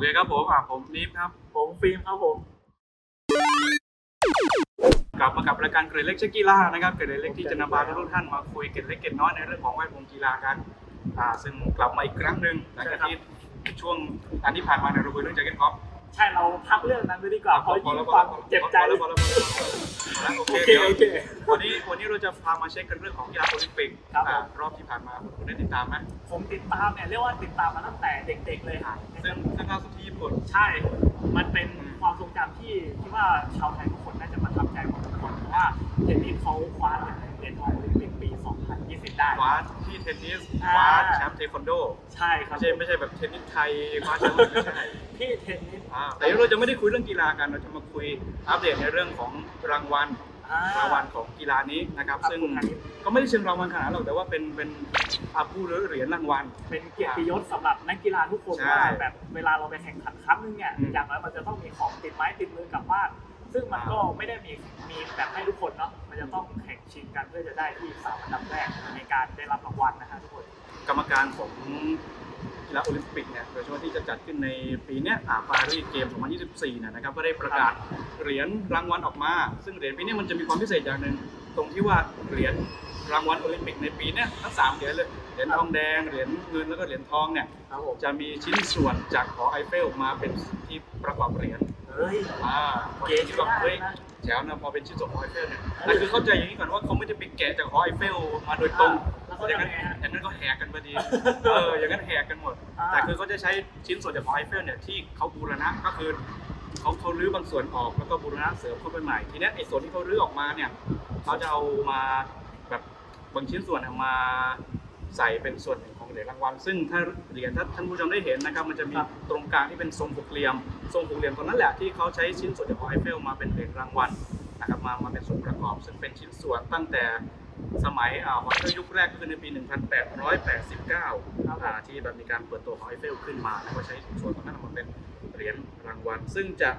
เคครับผมอะผมนิฟครับ ผมฟิล์มครับผม กลับมากับรายการเกรดเล็กเช็คกีฬานะครับเกรดเล็กที่จะนำพาทุกท่านมาคุยเกรดเล็กเกรดน้อยในเรื่องของแวดวงกีฬากันอ่าซึ่งกลับมาอีกครั้งหนึ่งหลังจากที่ช่วงอันที่ผ่านมาในยเราคุยเรื่องแจ็คเก็ตกอล์ฟ ใช่เราพักเรื่องนั้นไปดีกว่าเพราะยิ่งฟังเจ็บใจพอแล้วพอแล้วพอแล้วพอแล้วโอโอเคเคเดี๋ยวโอเควันนี้วันนี้เราจะพามาเช็คกันเรื่องของกีฬาโอลิมปิกครับอ่ารอบที่ผ่านมาคุณได้ติดตามไหมผมติดตามเนี่ยเรียกว่าติดตามมาตั้งแต่เด็ก ๆ เลยค่ะ ซึ่งซึ่งล่าสุดที่ญี่ปุ่น ใช่ มันเป็นความทรงจำที่คิดว่าชาวไทยทุกคนน่าจะประทับ ใจหมดทุกคนเพราะว่าเทนนิสเขาคว้าเหรียญทองโอลิมปิกปี 2020 ได้คว้าที่เทนนิสอ่าคว้าแชมป์เทควันโด ใช่ครัไม่บใช่ไม่ใช่แบบเทนนิสไทยคว้าแชมป์ไม่ใช่ที่เทนนิสอ่าแต่เราจะไม่ได้คุยเรื่องกีฬากันเราจะมาคุยอัปเดตในเรื่องของรางวัลอ่ารางวัลของกีฬานี้นะครับครับซึ่งคุณธนิตก็ไม่ได้เชิงรางวัลขนาดนั้นหรอกแต่ว่าเป็นเป็นอาผู้เหรียญรางวัล เป็นเกียรติยศสำหรับนักกีฬาทุกคนใช่ว่าแบบเวลาเราไปแข่งขันครั้งนึงเนี่ยอืมอย่างน้อยมันจะต้องมีของติดไม้ติดมือกลับบ้าน ซึ่งมันก็ไม่ได้มีมีแบบให้ทุกคนเนาะมันจะต้องแข่งชิงกันเพื่อจะได้ที่สามอันดับแรกในการได้รับรางวัลนะฮะทุกคน กรรมการของกีฬาโอลิมปิกเนี่ยโดยเฉพาะที่จะจัดขึ้นในปีเนี้ยอ่าปารีสเกม 2024เนี่ยนะครับก็ได้ประกาศเหรียญรางวัลออกมา ซึ่งเหรียญปีนี้มันจะมีความพิเศษอย่างหนึ่งตรงที่ว่าเหรียญรางวัลโอลิมปิกในปีเนี้ยทั้งสามเหรียญเลยเหรียญทองแดงเหรียญเงินแล้วก็เหรียญทองเนี่ยครับผม จะมีชิ้นส่วนจากหอไอเฟลมาเป็นที่ประกอบเหรียญ เฮ้ยอ่าเก๋คิดว่าเฮ้ยมากนะแจ๋วนะพอเป็นชิ้นส่วนของหอไอเฟลเนี่ยแต่คือเข้าใจอย่างนี้ก่อนว่าเขาไม่ได้ไปแกะจากหอไอเฟลมาโดยตรงแล้วเขาอย่างทำนั้นยังไงฮะอย่างนั้นก็แหกกันพอดีเอออย่างนั้นแหกกันหมดอ่าแต่คือเขาจะใช้ชิ้นส่วนจากหอไอเฟลเนี่ยที่เขาบูรณะก็คือเขาเขารื้อบางส่วนออกแล้วก็บูรณะเสริมเข้าไปใหม่ทีเนี้ยไอ้ส่วนที่เขารื้อออกมาเนี่ยเขาจะเอามาแบบบางชิ้นส่วนเอามา ใส่เป็นส่วนหนึ่งของเหรียญรางวัล ซึ่งถ้าเหรียญถ้าท่านผู้ชมได้เห็นนะครับ มันจะมีครับตรงกลางที่เป็นทรงหกเหลี่ยม ทรงหกเหลี่ยมตรงนั้นแหละที่เขาใช้ชิ้นส่วนจากหอไอเฟลมาเป็นเหรียญรางวัลนะครับมามาเป็นส่วนประกอบ ซึ่งเป็นชิ้นส่วนตั้งแต่สมัยอ่าหอไอเฟลยุคแรกก็คือในปี 1889อ่าที่แบบมีการเปิดตัวของไอเฟลขึ้นมาแล้วก็ใช้ส่วนของนั้นมาเป็นเหรียญรางวัล ซึ่งจะ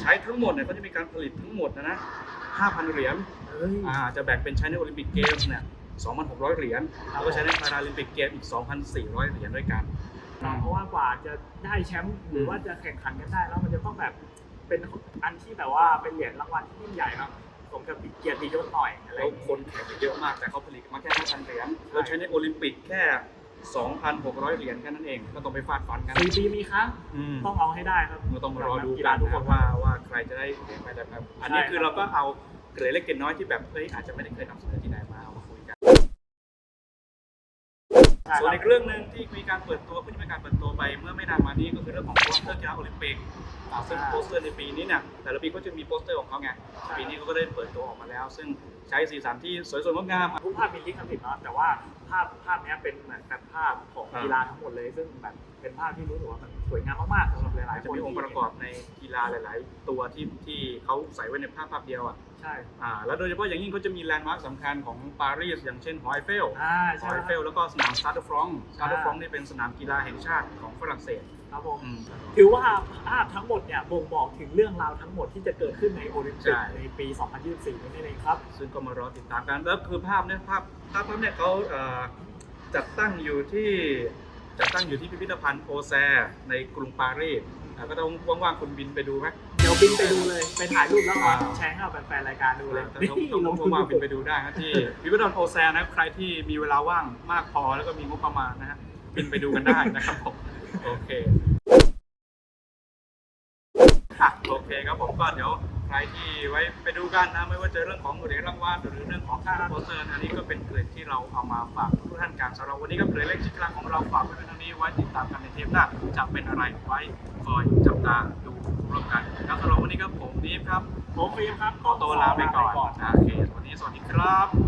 ใช้ทั้งหมดเนี่ยเขาจะมีการผลิตทั้งหมดนะนะ5,000 เหรียญเฮ้ยอ่าจะแบ่งเป็นใช้ในโอลิมปิกเกมส์เนี่ย 2,600 เหรียญแล้วก็ใช้ในพาราลิมปิกเกมอีก 2,400 เหรียญด้วยกัน เพราะว่ากว่าจะได้แชมป์หรือว่าจะแข่งขันกันได้แล้วมันจะต้องแบบเป็นอันที่แบบว่าเป็นเหรียญรางวัลที่ยิ่งใหญ่เนาะสมกับเกียรติยศหน่อยอะไรอแล้วย่างคนแข่งเยอะมากแต่เขาผลิตมาแค่5,000เหรียญเราใช้ในโอลิมปิกแค่ 2,600 เหรียญแค่นั้นเอง ก็ต้องไปฟาดฟันกันสี่ปีมีครั้งอืมต้องเอาให้ได้ครับเราต้องมารอดูกีกัฬานทุกนะคนว่าว่าใครจะได้เหรียญไปแต่ครับ อันนี้ใช่คือเราก็เอาเกรดเล็กเกรดน้อยที่แบบเฮ้ยอาจจะไม่ได้เคยนำเสนอที่ไหนมาเอามาคุยกัน ใช่ ส่วนคอีรับกเรื่องหนึ่งที่มีการเปิดตัวเพิ่งจะมีการเปิดตัวไปเมื่อไม่นานมานี้ก็คือเรื่องของโปสเตอร์กีฬาโอลิมปิกอ่าซึ่งโปสเตอร์ในปีนี้เนี่ยแต่ละปีก็จะมีโปสเตอร์ของเขาไงปีนี้เขาก็ได้เปิดตัวออกมาแล้ว ซึ่งใช้สีสันที่สวยสดงดงามทุกภาพมีลิขสิทธิ์เนาะแต่ว่า ภาพภาพเนี้ยเป็นเหมือนแบบภาพของอ่ากีฬาทั้งหมดเลย ซึ่งแบบเป็นภาพที่รู้สึกว่ามันสวยงามมากๆสำหรับหลายๆคจะนมีองค์ประกอบในกีฬาหลาย ๆ ตัวที่ที่เขาใส่ไว้ในภาพภาพเดียวอะใช่อ่าแล้วโดยเฉพาะอย่างยิ่งเขาจะมีแลนด์มาร์คสำคัญของปารีสอย่างเช่นหอไอเฟลอ่าหอใช่ไอคเฟรับลแล้วก็สนามสตาร์ดฟรองสตาร์ดอ่าฟรองนี่เป็นสนามกีฬาแห่งชาติของฝรั่งเศสครับผมอืมถือว่าภาพทั้งหมดเนี่ยบ่งบอกถึงเรื่องราวทั้งหมดที่จะเกิดขึ้นในโอลิมปิกใช่ในปี 2024 นี้เองครับ ซึ่งก็มารอติดตามกันแล้วคือภาพเนี่ยภาพ ภาพภาพเนี่ยเขาเอ่อจัดตั้งอยู่ที่จัดตั้งอยู่ที่พิพิธภัณฑ์โอแซในกรุงปารีสอ่าก็ต้องว่างๆคุณบินไปดูไหมเดี๋ยวบินไปดูเลยไปถ่ายรูปแล้วเอาอ่าแชร์ให้กับแฟนๆรายการดูเลยแต่ต้องต้องต้องว่างๆบินไปดูได้นะที่พิพิธภัณฑ์โอแซนะครับใครที่มีเวลาว่างมากพอแล้วก็มีงบประมาณนะฮะบินไปดูกันได้นะครับผมโอเคอะโอเคครับผมก็เดี๋ยว ใครที่ไว้ไปดูกันนะไม่ว่าจะเรื่องของเหรียญรางวัลหรือเรื่องของค่าโปสเตอร์อันนี้ก็เป็นเกรดที่เราเอามาฝากทุกท่านกันสำหรับวันนี้ก็เกรดเล็กชิ้นกลางของเราฝากไว้เท่านี้ไว้ติดตามกันในเทปหน้าจะเป็นอะไรไว้คอยจับตาดูร่วมกันแล้วสำหรับวันนี้ก็ผมนีฟครับผมฟิล์มครับขอตัวลาไปก่อนนะโอเควันนี้สวัสดีครับ